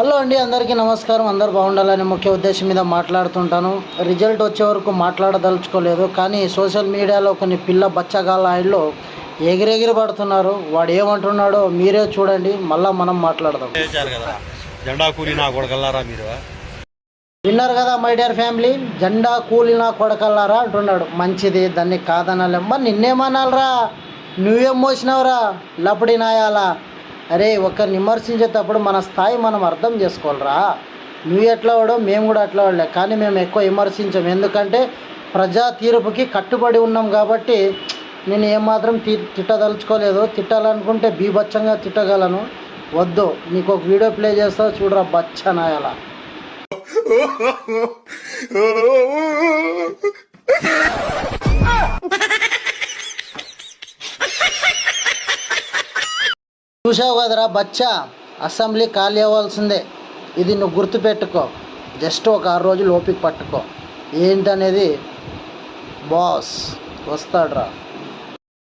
Hello అండి అందరికీ నమస్కారం. అందరు బాగుండాలని ముఖ్య ఉద్దేశం మీద మాట్లాడుతుంటాను. రిజల్ట్ వచ్చే వరకు మాట్లాడదలుచుకోలేదు కానీ సోషల్ మీడియాలో కొన్ని పిల్ల బచ్చగాళ్ళు ఎగిరెగిరి పడుతున్నారు. వాడు ఏమంటున్నాడో మీరే చూడండి మళ్ళీ మనం మాట్లాడదాం. జెండా కూలి నా కొడకల్లారా మీరు? విన్నారు కదా మై డియర్ ఫ్యామిలీ? జెండా కూలిన కొడకల్లారా అంటున్నాడు. మంచిది దాన్ని కాదనాలమ్మా నిన్నేమనాలరా? నువ్వేం మోసినావురా? లపడి నాయాలా? అరే ఒకరిని విమర్శించేటప్పుడు మన స్థాయి మనం అర్థం చేసుకోవాలిరా. నువ్వు ఎట్లా వాడో మేము కూడా అట్లా వాడలే కానీ మేము ఎక్కువ విమర్శించాం. ఎందుకంటే ప్రజా తీర్పుకి కట్టుబడి ఉన్నాం కాబట్టి నేను ఏమాత్రం తి తిట్టదలుచుకోలేదు. తిట్టాలనుకుంటే బీభత్సంగా తిట్టగలను. వద్దు నీకు ఒక వీడియో ప్లే చేస్తావు చూడరా బచ్చ చూసావు కదరా బచ్చా? అసెంబ్లీ ఖాళీ అవ్వాల్సిందే. ఇది నువ్వు గుర్తుపెట్టుకో. జస్ట్ ఒక ఆరు రోజులు ఓపిక పట్టుకో. ఏంటనేది? బాస్ వస్తాడురా.